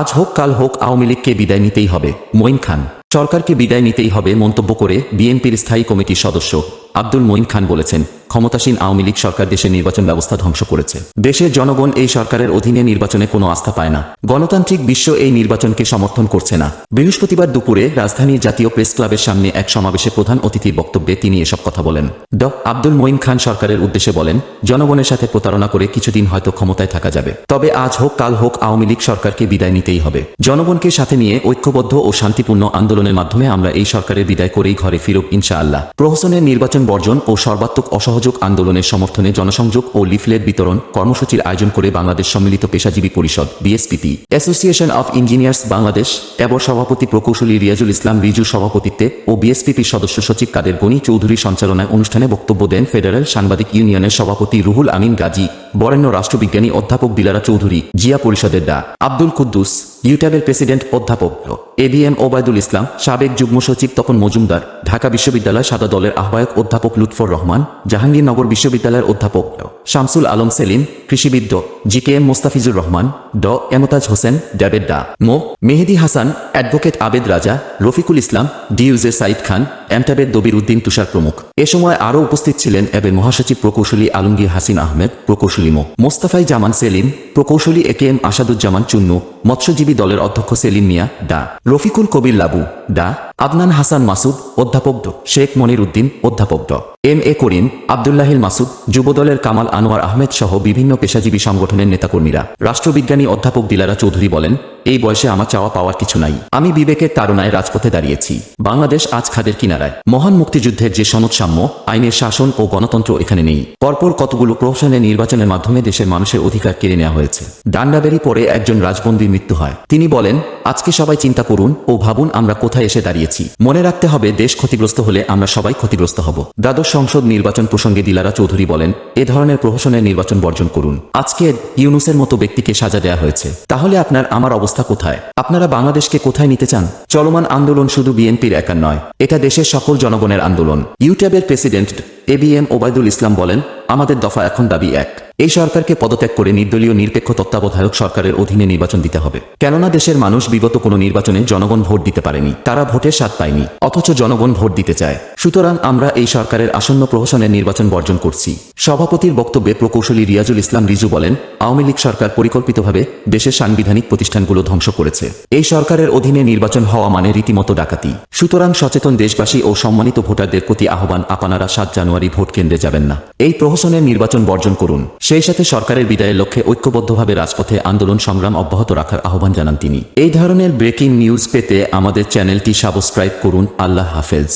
আজ হোক, কাল হোক, আওয়ামী লীগকে বিদায় নিতেই হবে, মঈন খান। সরকারকে বিদায় নিতেই হবে মন্তব্য করে বিএনপির স্থায়ী কমিটির সদস্য আব্দুল মঈন খান বলেছেন। ক্ষমতাসীন আওয়ামী লীগ সরকার দেশের নির্বাচন ব্যবস্থা ধ্বংস করেছে। দেশের জনগণ এই সরকারের অধীনে নির্বাচনে কোনো আস্থা পায় না। গণতান্ত্রিক বিশ্ব এই নির্বাচনকে সমর্থন করছে না। বৃহস্পতিবার দুপুরে রাজধানীর জাতীয় প্রেস ক্লাবের সামনে এক সমাবেশে প্রধান অতিথির বক্তব্যে তিনি এসব কথা বলেন। ড. আব্দুল মঈন খান সরকারের উদ্দেশ্যে বলেন, জনগণের সাথে প্রতারণা করে কিছুদিন হয়তো ক্ষমতায় থাকা যাবে। তবে আজ হোক, কাল হোক, আওয়ামী লীগ সরকারকে বিদায় নিতেই হবে। জনগণকে সাথে নিয়ে ঐক্যবদ্ধ ও শান্তিপূর্ণ আন্দোলনের মাধ্যমে আমরা এই সরকারের বিদায় করেই ঘরে ফিরব ইনশাআল্লাহ। প্রহসনের নির্বাচন বর্জন ও সর্বাত্মক অসহযোগ আন্দোলনের সমর্থনে জনসংযোগ ও লিফলেট বিতরণ কর্মসূচির আয়োজন করে বাংলাদেশ সম্মিলিত পেশাজীবী পরিষদ BSPP association of engineers Bangladesh এবার সভাপতি প্রকৌশলী রিয়াজুল ইসলাম রিজু সভাপতিত্বে ও বিএসপিপির সদস্য সচিব কাদের গনি চৌধুরী সঞ্চালনায় অনুষ্ঠানে বক্তব্য দেন ফেডারেল সাংবাদিক ইউনিয়নের সভাপতি রুহুল আমিন গাজী। বরেণ্য রাষ্ট্রবিজ্ঞানী অধ্যাপক দিলারা চৌধুরী, জিয়া পরিষদের ডা। আব্দুল কুদ্দুস ইউট্যাবের প্রেসিডেন্ট অধ্যাপক A B M Obaidul Islam, সাবেক যুগ্ম সচিব তপন মজুমদার, ঢাকা বিশ্ববিদ্যালয় সাদা দলের আহ্বায়ক অধ্যাপক লুৎফর রহমান, জাহাঙ্গীরনগর বিশ্ববিদ্যালয়ের অধ্যাপক শামসুল আলম সেলিম, কৃষিবিদ G K M Mostafizur Rahman, ড। এমতাজ হোসেন ড্যাবেদ ডা। মো. মেহেদি হাসান, অ্যাডভোকেট আবেদ রাজা, রফিকুল ইসলাম ডিউজে সাইদ খান এমটাবের দবির উদ্দিন তুষার প্রমুখ। এ সময় আরও উপস্থিত ছিলেন এবের মহাসচিব প্রকৌশলী আলমগীর হাসিন আহমেদ, প্রকৌশলী মো। মোস্তাফাই জামান সেলিম, প্রকৌশলী A K M Asaduzzaman Chunnu, মৎস্যজীবী দলের অধ্যক্ষ সেলিম মিয়া, ডা। রফিকুল কবির লাবু, ডা। আদনান হাসান মাসুদ, অধ্যাপক ড। শেখ মনির উদ্দিন, অধ্যাপক ড। এম এ করিম, আবদুল্লাহিল মাসুদ, যুবদলের কামাল আনোয়ার আহমেদ সহ বিভিন্ন পেশাজীবী সংগঠনের নেতাকর্মীরা। রাষ্ট্রবিজ্ঞানী অধ্যাপক দিলারা চৌধুরী বলেন এই বয়সে আমার চাওয়া পাওয়ার কিছু নাই। আমি বিবেকের তাড়নায় রাজপথে দাঁড়িয়েছি। বাংলাদেশ আজ খাদের কিনারায়। মহান মুক্তিযুদ্ধের যে সনদসাম্য, আইনের শাসন ও গণতন্ত্র এখানে নেই। পরপর কতগুলো প্রহসনের নির্বাচনের মাধ্যমে দেশের মানুষের অধিকার কেড়ে নেওয়া হয়েছে। ডান্ডাবেরি পরে একজন রাজবন্দীর মৃত্যু হয়। তিনি বলেন, আজকে সবাই চিন্তা করুন ও ভাবুন আমরা কোথায় এসে দাঁড়িয়েছি। মনে রাখতে হবে দেশ ক্ষতিগ্রস্ত হলে আমরা সবাই ক্ষতিগ্রস্ত হব। দ্বাদশ সংসদ নির্বাচন প্রসঙ্গে দিলারা চৌধুরী বলেন, এ ধরনের প্রহসনের নির্বাচন বর্জন করুন। আজকে ইউনুসের মতো ব্যক্তিকে সাজা দেওয়া হয়েছে। তাহলে আপনার আমার অবস্থা কোথায়? আপনারা বাংলাদেশকে কোথায় নিতে চান? চলমান আন্দোলন শুধু বিএনপির একার নয়, এটা দেশের সকল জনগণের আন্দোলন। ইউট্যাবের president A B M Obaidul Islam বলেন, আমাদের দফা এখন দাবি এক। এই সরকারকে পদত্যাগ করে নির্দলীয়, নিরপেক্ষ তত্ত্বাবধায়ক সরকারের অধীনে নির্বাচন দিতে হবে। কেননা দেশের মানুষ বিগত কোনো নির্বাচনে জনগণ ভোট দিতে পারেনি। তারা ভোটের স্বাদ পায়নি, অথচ জনগণ ভোট দিতে চায়। সুতরাং আমরা এই সরকারের আসন্ন প্রহসনের নির্বাচন বর্জন করছি। সভাপতির বক্তব্যে প্রকৌশলী রিয়াজুল ইসলাম রিজু বলেন, আওয়ামী লীগ সরকার পরিকল্পিতভাবে দেশের সাংবিধানিক প্রতিষ্ঠানগুলো ধ্বংস করেছে। এই সরকারের অধীনে নির্বাচন হওয়া মানে রীতিমতো ডাকাতি। সুতরাং সচেতন দেশবাসী ও সম্মানিত ভোটারদের প্রতি আহ্বান, আপনারা সাত জানুয়ারি ভোট কেন্দ্রে যাবেন না। এই প্রহসনের নির্বাচন বর্জন করুন। সেই সাথে সরকারের বিদায়ের লক্ষ্যে ঐক্যবদ্ধভাবে রাজপথে আন্দোলন সংগ্রাম অব্যাহত রাখার আহ্বান জানান তিনি। এই ধরনের ব্রেকিং নিউজ পেতে আমাদের চ্যানেলটি সাবস্ক্রাইব করুন। আল্লাহ হাফেজ।